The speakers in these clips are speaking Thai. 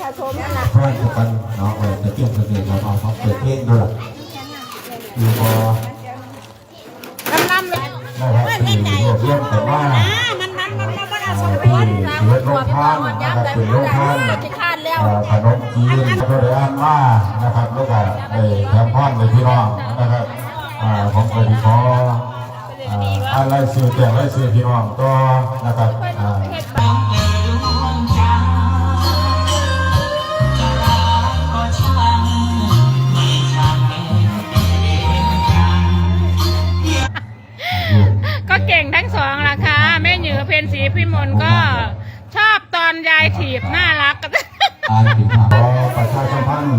ชาชมนั่นแหละเพราะว่าทุกคนเนาะเออจะเกี่ยวกับเรื่องของเราเขาเปิดเพลงด้วยอยู่พอลำลำเลยนะครับที่รวบรวมแต่ว่ามันมันมันมันมันเอาอ่าสองที่คนเลือดโรงทานนะครับเป็นโรงทานจะขาดแล้วอ่าขนมจีนก็ได้อ่านว่านะครับแล้วก็ได้แถมพรเลยพี่น้องนะครับอ่าผมเคยขออ่าอะไรซื้อแจกอะไรซื้อพี่น้องก็นะครับอ่า นือเพนสีพิมลก็ชอบตอนยายถีบน่ารักอ่านถึงขอประชาสัมพันธ์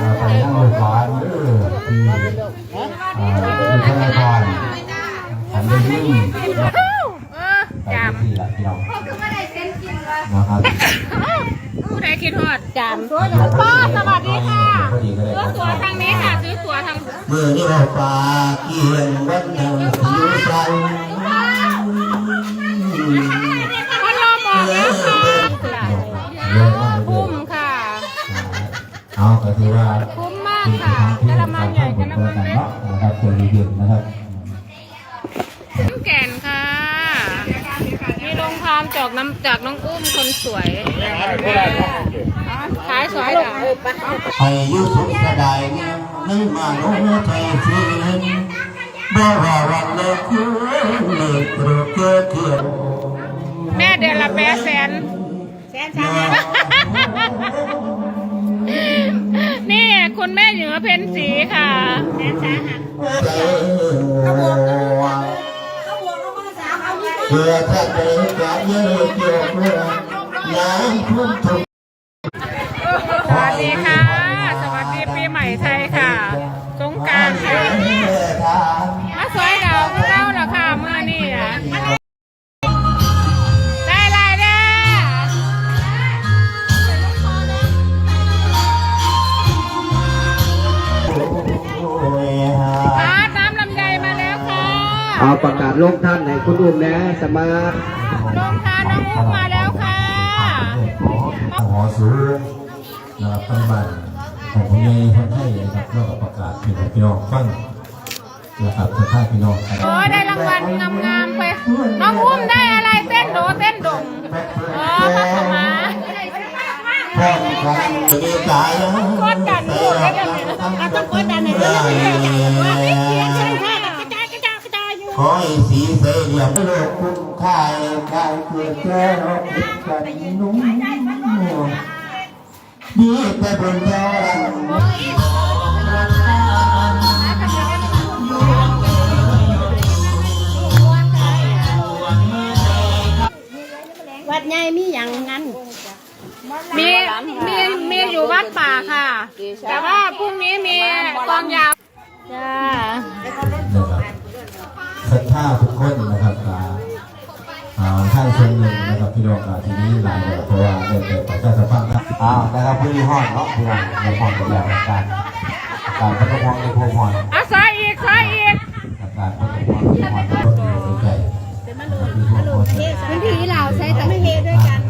อ่าไปยังลูกหลานเด้อที่อ่าอยู่ธนาคารอันได้ยิ่งเออไปจามที่ละพี่น้องนะครับผู้ใดคิดฮอดจามพ่อสวัสดีค่ะซื้อตั๋วทางนี้ค่ะซื้อตั๋วทางมือนี่เราปลาเกี่ยงวัดหนึ่งผิวใส พัดลมออกแล้วค่ะเยอะมากเลคุ้ยมค่ะ เอาก็ถือว่าคุ้มมากเป็นค่ะทางที่กเราระมังทำใหญ่ให้กผระลตัวมังกันเล็กเนาะนะครับเจอดีเด่นนะครับแก่นค่ะมีโรงทานจากน้ำจากน้องอุ้มคนสวยขายสวยเหรอให้อยุสุขกระไดเนี่ยนึกมาโน้ใจฟื้นบ่ว่าวันเลิกคืนเลิกโกร เดือนละแปดแสนแสนสามนี่คุณแม่เหนือเพนสีค่ะแสนสาหัสใจเพื่อถ้าเกิดการเยอะเกี่ยวเพื่อน้ำทุ่ม ลงท่านให้คุณอุ้มนะสมาร์ทลงทานน้องอุ้มมาแล้วค่ะหอสูงนะครับตั้งบ้านของคุณยายคนไทยนะครับแล้วก็ประกาศเป็นพี่น้องฟังนะครับถ้าพี่น้องโอ้ยได้รางวัลงามๆไปน้องอุ้มได้อะไรเต้นโดเต้นดงเออพักมาพ่อของดีใจกดกันดูได้ยังไงอะต้องกดดันในเรื่องนี้ว่าไม่เพียงใช่ไหม ขอให้สีเสียงโลกคุ้มค่าการเกิดแก่รบกันนุ่มนี่แต่บนเจ้าวัดใหญ่มีอย่างนั้นมีมีมีอยู่วัดป่าค่ะ แต่ว่าพรุ่งนี้มีกองยาว ศรัทธาทุกคนนะครับตาอ่าท่านชนหนึ่งนะครับพี่น้องอ่าทีนี้หลายเลยเพราะว่าเดินเดินไปก็จะฟังครับอ้าวนะครับพี่ห้องเนาะพี่น้องในห้องเป็นอย่างการการพัฒนาในพวกห้องอะซอยอีกซอยอีกการพัฒนาในห้องก็มีใจพี่ห้องคนพื้นที่เราใช้ทำให้เฮด้วยกัน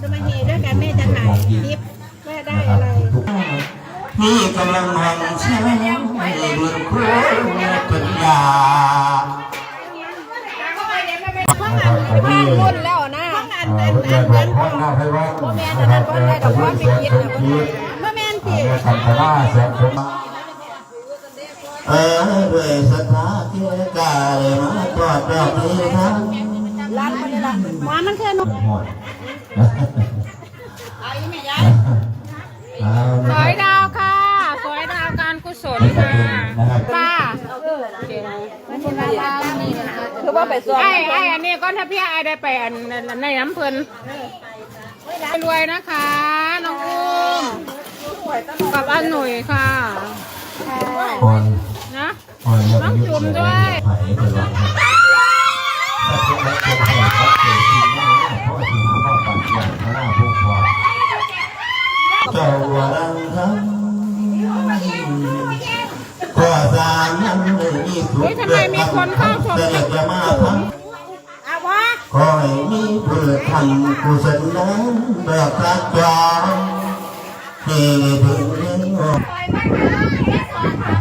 จะมาเฮด้วยกันแม่จะถ่ายคลิปแม่ได้นะครัอะบไรทุกนี่กำลังหันเช้าให้บุญคุณปัญญา บ้านรุ่นแล้วนะอ่าเพื่อนบอกพ่อหน้าให้ว่านะครับเออจะยุ่งเสียงเสียงคิดพ่อแม่นอ่าสิเมื่อคำพนาเสียงผมเออด้วยศรัทธาเกียรกายมาตรวจดอกนี้ทั้งร้านมันนี่ละหมามันแค่นกหอดเอาสนะวยครับดาวค่ะ สวยดาวการกุศลนี่ก็ค่ะ เป็นนะครับป้าคือว่าไปส่งไอ้ไอ้อันนี้ก็ถ้าพี่ไอ้ได้ไปอันในน้ำเพลินรวยนะคะน้องอุ้มกับอันหนุ่ยค่ะก่อนนะก่อนยังต้องยุจุ่มเลด้วย น้อทำกุศลนั้นแบบรักจองเฮ้ยเบิ่งเรื่องออก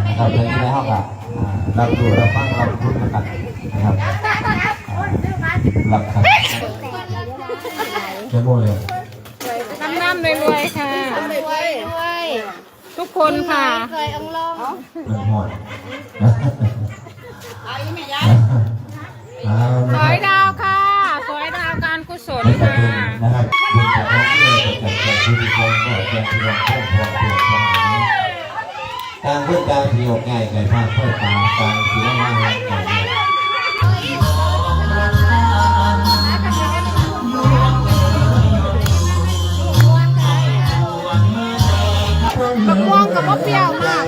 นะครับเพลงนี้ในห้องอะอ่ารับดูรับฟังรับรู้กันนะครับรับครับเจ้าโมเลยน้ำน้ำรวยๆค่ะทุกคนค่ะมันหอดเอาสนะอยครับดาวค่ะสอยดาวการกุศล แจ้งที่เรเพิ่มพอเปลี่ยนสมัยการพื่อการที่อกง่ายไก่ภาคเพื่อตาการที่ว่าง่ายไก่เนี่ยมะม่วงกับมะเปรี้ยวมาก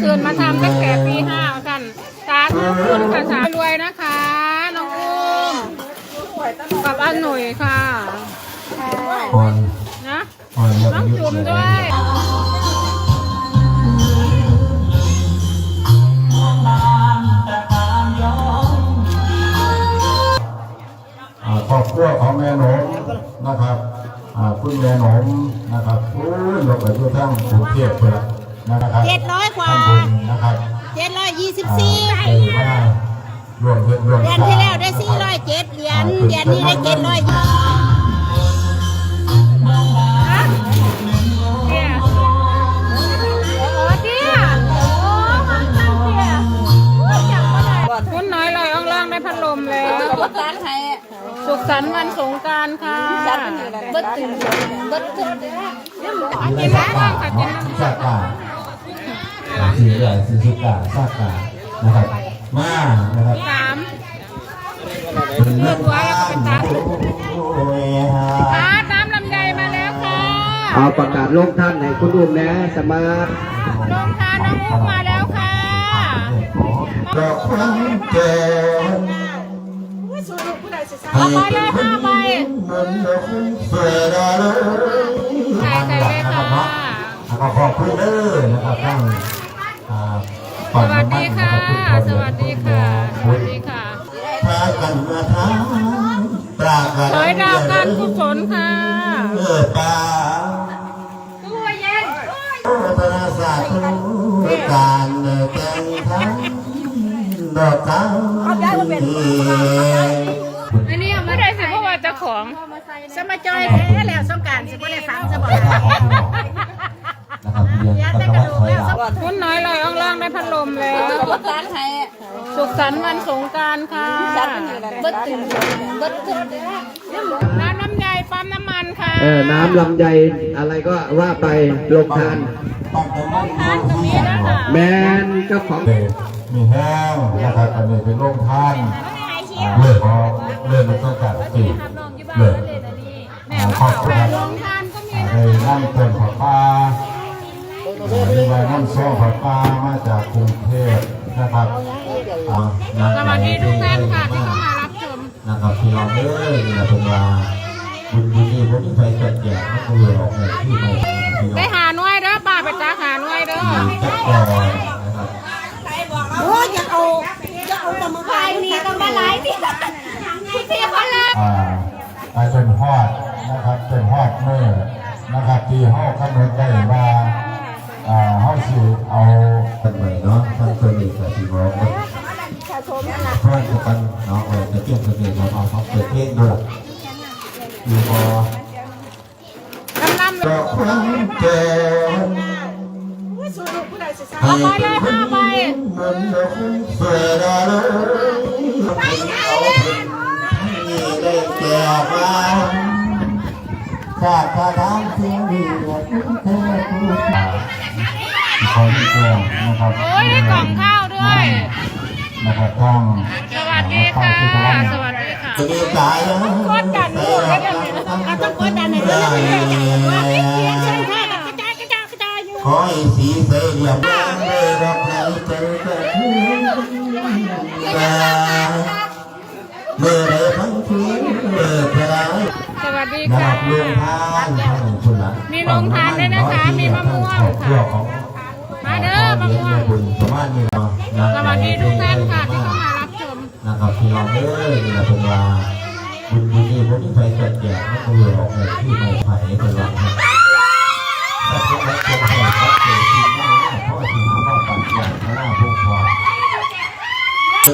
ตื่นมาทำตั้งแต่ปีห้ากันสาธุคุณค่ะสารวยนะคะ น้องอุ้มกับอันหนุ่ยค่ะ อ่อนนะอ่อนแล้วน้องจุ่มด้วยอ่าครอบครัวของแม่หนมนะครับอ่าคุณแม่หนมนะครับโอ้ยเราไปดูทั้งกรุงเทพเลยนะครับเจ็ดร้อยกว่าทำบุญนะครับเจ็ดร้อยยี่สิบอ่าสี่ไปมารวมเงินรวมเดือนที่แล้วได้สี่ร้อยเจ็ดเหรียญเดือนนี้ได้เจ็ดร้อยยี่เนี่ย แล้วสุขสันต์วันสงกรารค่ะเบิดตื่นเบิดตื่นกินแล้วค่ะกินน้ำซากาสีใหญ่สีสุกาซากกานะครับมานะครับสามเป็นเรื่องราวโอ้ยฮะพาตาน้ำลำไยมาแล้วค่ะเอาประกาศโลงท่านให้คุณอุ้มนะสมาลงท่านน้องอุ้มมาแล้วค่ะดอกควันแก้ เอาไปเลยห้าใบใส่ใส่เลยค่ะแล้วก็ขอบคุณเด้อนะครับทั้งอ่าสวัสดีค่ะ สวัสดีค่ะ สวัสดีค่ะพากันมาทางปรากฏสอยดาวการกุศลค่ะเมื่อป่าตัวเย็นพัฒนาศาสตร์การแต่งทั้งดอกขาว อันนี้ไม่ได้สิเพราะว่าเจ้าของ สมาจอยแท้แล้วสงกรารสิบ่ได้ฟังซะบ่ล่ะนะครับเรียนกันว่าถอยหลังคุณน้อยลอยอ่องล่างได้พัดลมแล้วสุขสันต์วันสงกรารค่ะเบิดตื่นเบิดตื่นน้ำน้ำใยปั๊มน้ำมันค่ะ เออ น้ำลำไยอะไรก็ว่าไปลงทานตั้งแต่มันตรงนี้นะคะแมนเจ้าของมีแห้งนะครับอันนี้เป็นโรงทาน เลือดพอเลือดมันก็กัดตีเลือดแม่มาเอาไปลงทานก็มีได้นั่งเติมผักปลาได้มานั่งซ้อผักปลามาจากกรุงเทพนะครับสวัสดีทุกท่านค่ะที่เข้ามารับชมนะครับพี่น้องเอ้ยนะเป็นว่าบุญบุญนี่ผมมีไฟจัดแจกนักเรียนออกในที่ไปพี่น้องไปหาหน่วยเด้อป้าไปจ้าหาหน่วยเด้อโอ้ยอยากเอาอยากเอาแต่มือ นี่ต้องมาหลายนี่พี่เขาเลยอ่าไปเป็นฮอดนะครับเป็นฮอดเมื่อนะครับที่ห้องกำหนดได้ว่าอ่าห้องสิเอาเป็นใหม่เนาะท่านเคยมีกับที่บอกว่าเพื่อนจะกันเนาะเออจะเที่ยงจะเที่ยงเราเอาเขาเปิดเพลงด้วยอยู่พอกำลังดอกควันแก้ว เอาไปเลยห้าใบมันดอกเสือดาวเอานี่ได้แก่มาฝากพาทางเสียงดีและเธอผู้ชายขอที่แจ้งนะครับโอ้ยได้กล่องข้าวด้วยนะครับต้องสวัสดีค่ะสวัสดีค่ะจะมีกายแล้วกดดันลูกแล้วเนี่ยต้องกดดันให้เพิ่นได้ว่าไม่เพีย ขอให้สีเสียมเลยรักใครเจอกันเมื่อใดทั้งคืนเมื่อเธอสวัสดีค่ะลงทานของคุณละมีโรงทานด้วยนะคะ มีมะม่วงค่ะมาเด้อมะม่วงบุญประมาณนี้เนาะสวัสดีทุกท่านค่ะที่เข้ามารับชมนะครับพี่น้องเอ้ยนี่แหละเป็นว่าบุญบุญนี่บุญนี่ไฟเกิดแก่ไม่เคยออกเลยที่ไม่ไผ่เป็นหลัก นะถ้าป่าะที่หาว่าปัญญาพระหน้าพวกพอ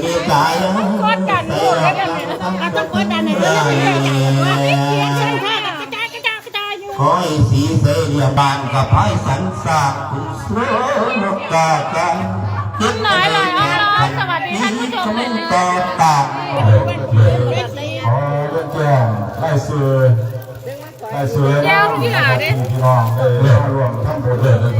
มีกายนะกดกันลูกแล้วกันเราต้องกดดันให้เราไม่ได้ใจว่าเสียงเสียงท่ากระจายกระจายกระจายอยู่คอยสีเสียบานกับไพ่สันสากคุณสวนกากันคุณน้อยเลยอ้อมล้อสวัสดีท่านผู้ชมเลยต่อตากขอเรื่องแจ้งไล่ซื้อ ไล่ซื้อแก้วที่หลาเด้พี่น้องเออร่วมทำบุญเลย